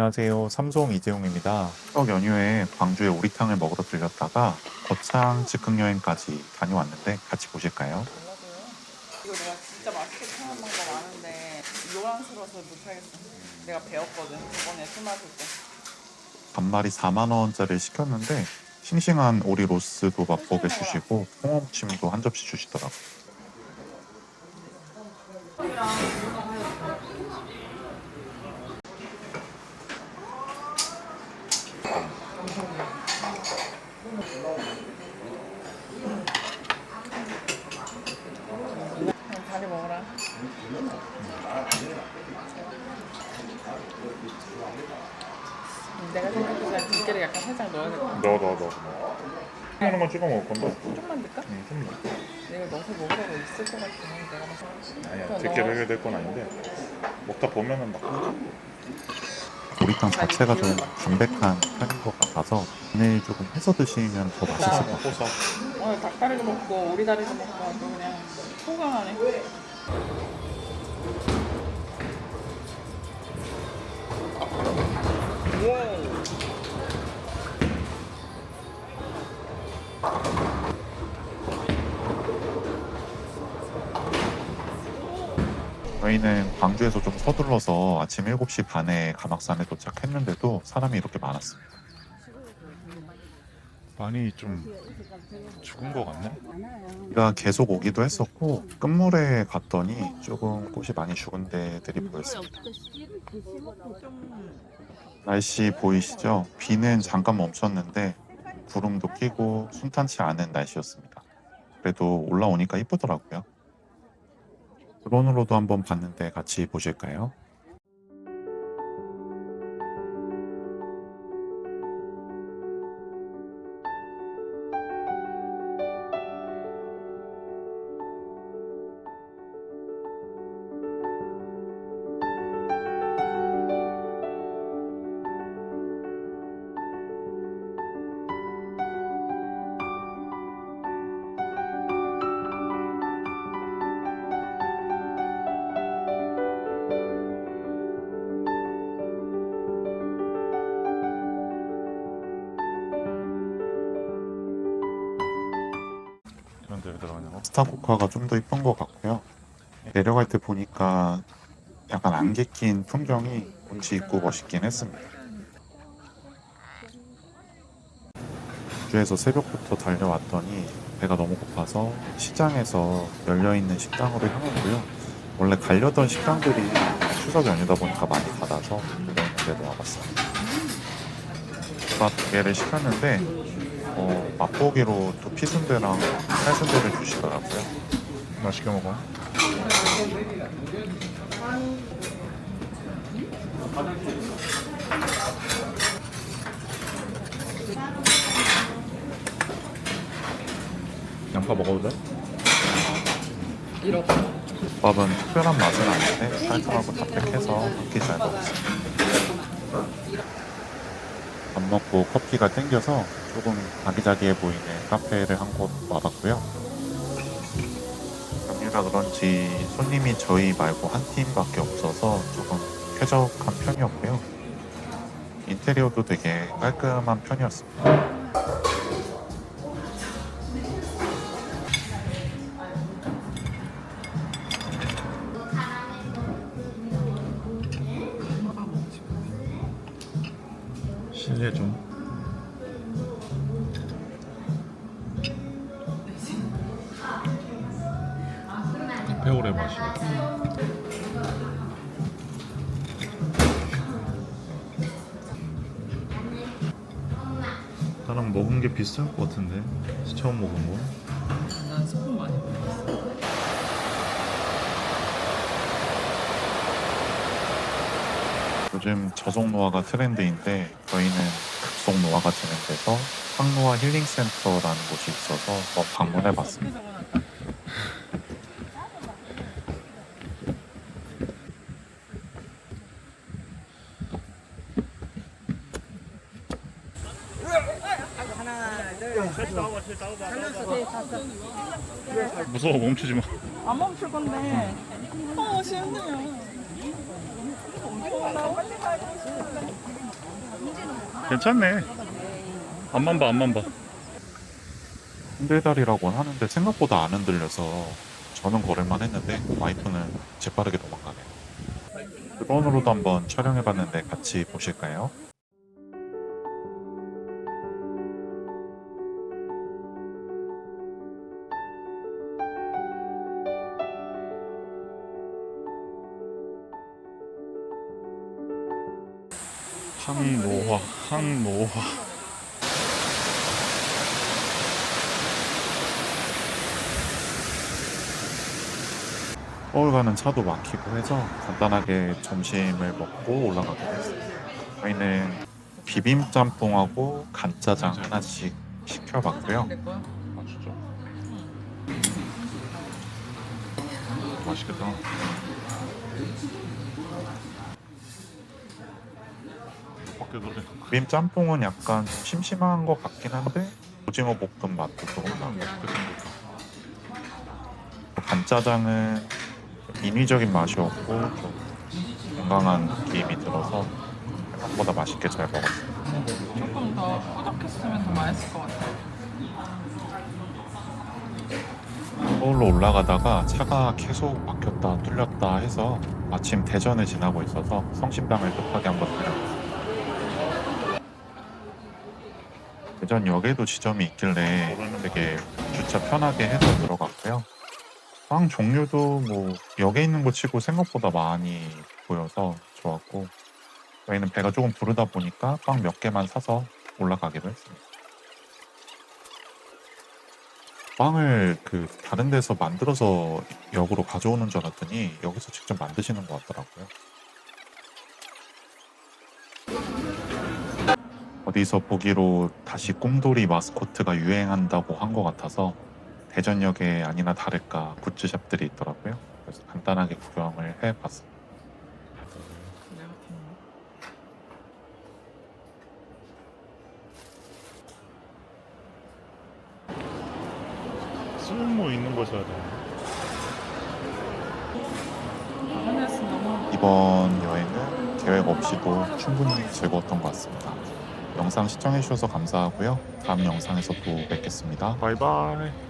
안녕하세요. 삼성 이재용입니다. 추석 연휴에 광주에 오리탕을 먹으러 들렸다가 거창 즉흥 여행까지 다녀왔는데 같이 보실까요? 이거 내가 진짜 맛있게 표현한 방법 아는데 요란스러워서 못하겠어. 내가 배웠거든. 저번에 술 마실 때. 반마리 4만 원짜리 시켰는데 싱싱한 오리 로스도 맛보게 주시고 홍어 무침도 한 접시 주시더라고요. 다리 먹어라. 내가 생각해서 들깨를 약간 살짝 넣어야 될것 같아. 넣어 넣어 넣어. 하는 건 찍어 먹을 건데. 조금만 넣을까? 응, 좀 넣어. 내가 넣어서 먹으라고 있을 것 같아. 내가 막 아니야, 들깨 넣어. 해결될 건 아닌데 먹다 보면은 막 오리탕 자체가 좀 담백한 편인 것 같아서 오늘 조금 해서 드시면 더 맛있을 것 같아요. 오늘 닭다리도 먹고 오리다리도 먹고 아주 그냥 호강하네. 와 저희는 광주에서 좀 서둘러서 아침 7시 반에 가막산에 도착했는데도 사람이 이렇게 많았습니다. 많이 좀 죽은 것 같네. 비가 계속 오기도 했었고 끝물에 갔더니 조금 꽃이 많이 죽은 데들이 보였습니다. 날씨 보이시죠? 비는 잠깐 멈췄는데 구름도 끼고 순탄치 않은 날씨였습니다. 그래도 올라오니까 이쁘더라고요. 드론으로도 한번 봤는데 같이 보실까요? 데를 들어가냐고? 스타코카가 좀 더 이쁜 것 같고요. 내려갈 때 보니까 약간 안개 낀 풍경이 운치 있고 멋있긴 했습니다. 주에서 새벽부터 달려왔더니 배가 너무 고파서 시장에서 열려있는 식당으로 향했고요. 원래 가려던 식당들이 추석 연휴다 보니까 많이 닫아서 그런데도 와봤습니다. 밥두 개를 시켰는데 어, 맛보기로 또 피순대랑 살순대를 주시더라고요. 맛있게 먹어. 양파 먹어도 돼? 이렇게. 밥은 특별한 맛은 아닌데 깔끔하고 담백해서 함께 잘 먹었어요. 밥 먹고 커피가 땡겨서 조금 아기자기해 보이는 카페를 한 곳 와봤고요. 연휴라 그런지 손님이 저희 말고 한 팀밖에 없어서 조금 쾌적한 편이었고요. 인테리어도 되게 깔끔한 편이었습니다. 실례 좀. 카페오레 맛이. 나랑 먹은 게 비슷할 것 같은데 처음 먹은 거. 난 소금 많이 먹었어. 요즘 저속 노화가 트렌드인데 저희는 급속 노화가 진행돼서 항노화 힐링센터라는 곳이 있어서 어, 방문해 봤습니다. 적어놨다. 무서워 멈추지 마. 안 멈출 건데. 어, 시원해요. 괜찮네. 앞만 봐, 앞만 봐. 흔들다리라고 하는데 생각보다 안 흔들려서 저는 걸을만 했는데 와이프는 재빠르게 도망가네요. 드론으로도 한번 촬영해봤는데 같이 보실까요? 항노화, 항노화. 서울 가는 차도 막히고 해서 간단하게 점심을 먹고 올라가게 됐어요. 저희는 비빔 짬뽕하고 간짜장 하나씩 시켜봤고요. 내 거야? 아? 맛있겠다. 비빔 짬뽕은 약간 좀 심심한 것 같긴 한데 오징어 볶음 맛도 조금 나고 간짜장은 좀 인위적인 맛이 없고 좀 건강한 느낌이 들어서 생각보다 맛있게 잘 먹었어요. 조금 더 꾸덕했으면 더 맛있을 것 같아. 서울로 올라가다가 차가 계속 막혔다 뚫렸다 해서 마침 대전을 지나고 있어서 성심당을 급하게 한번 들렸어요. 대전역에도 지점이 있길래 되게 주차 편하게 해서 들어갔고요. 빵 종류도 뭐 역에 있는 거 치고 생각보다 많이 보여서 좋았고 저희는 배가 조금 부르다 보니까 빵 몇 개만 사서 올라가기로 했습니다. 빵을 그 다른 데서 만들어서 역으로 가져오는 줄 알았더니 여기서 직접 만드시는 것 같더라고요. 어디서 보기로 다시 꿈돌이 마스코트가 유행한다고 한 것 같아서 대전역에 아니나 다를까 굿즈샵들이 있더라고요. 그래서 간단하게 구경을 해봤어요. 쓸모 있는 거 사야 너무 이번 여행은 계획 없이도 충분히 즐거웠던 것 같습니다. 영상 시청해주셔서 감사하고요. 다음 영상에서 또 뵙겠습니다. 바이바이.